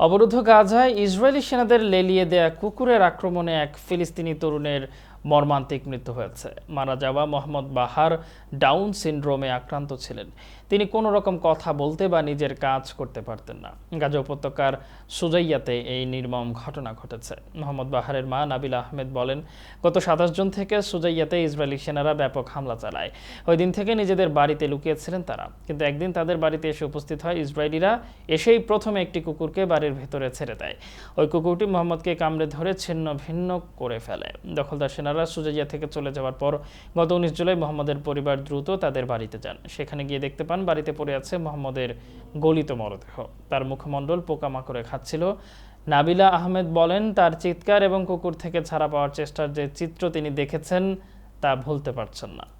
অবরুদ্ধ গাজায় ইসরায়েলি সেনাদের লেলিয়ে দেয়া কুকুরের আক্রমণে এক ফিলিস্তিনি তরুণের মর্মান্তিক মৃত্যু হয়েছে। মারা যাওয়া মোহাম্মদ বাহার ডাউন সিনড্রোমে আক্রান্ত ছিলেন। তিনি কোনো রকম কথা বলতে বা নিজের কাজ করতে পারতেন না। গাজা উপত্যকার সুজাইয়াতে এই নির্মম ঘটনা ঘটেছে। মোহাম্মদ বাহারের মা নাবিল আহমেদ বলেন, গত সাতাশ জুন থেকে সুজাইয়াতে ইসরায়েলি সেনারা ব্যাপক হামলা চালায়। ওই দিন থেকে নিজেদের বাড়িতে লুকিয়েছিলেন তারা। কিন্তু একদিন তাদের বাড়িতে এসে উপস্থিত হয় ইসরায়েলিরা। এসেই প্রথমে একটি কুকুরকে বাড়ির ভেতরে ছেড়ে দেয়। ওই কুকুরটি মোহাম্মদকে কামড়ে ধরে ছিন্ন ভিন্ন করে ফেলে। দখলদার সেনারা সুজাইয়া থেকে চলে যাওয়ার পর গত উনিশ জুলাই মোহাম্মদের পরিবার দ্রুত তাদের বাড়িতে যান। সেখানে গিয়ে দেখতে পান বাড়িতে পড়ে আছে মোহাম্মদের গলিত মরদেহ। তার মুখমণ্ডল পোকামাকড়ে খাচ্ছিল। নাবিলা আহমেদ বলেন, তার চিৎকার এবং কুকুর থেকে ছাড়া পাওয়ার চেষ্টার যে চিত্র তিনি দেখেছেন তা ভুলতে পারছেন না।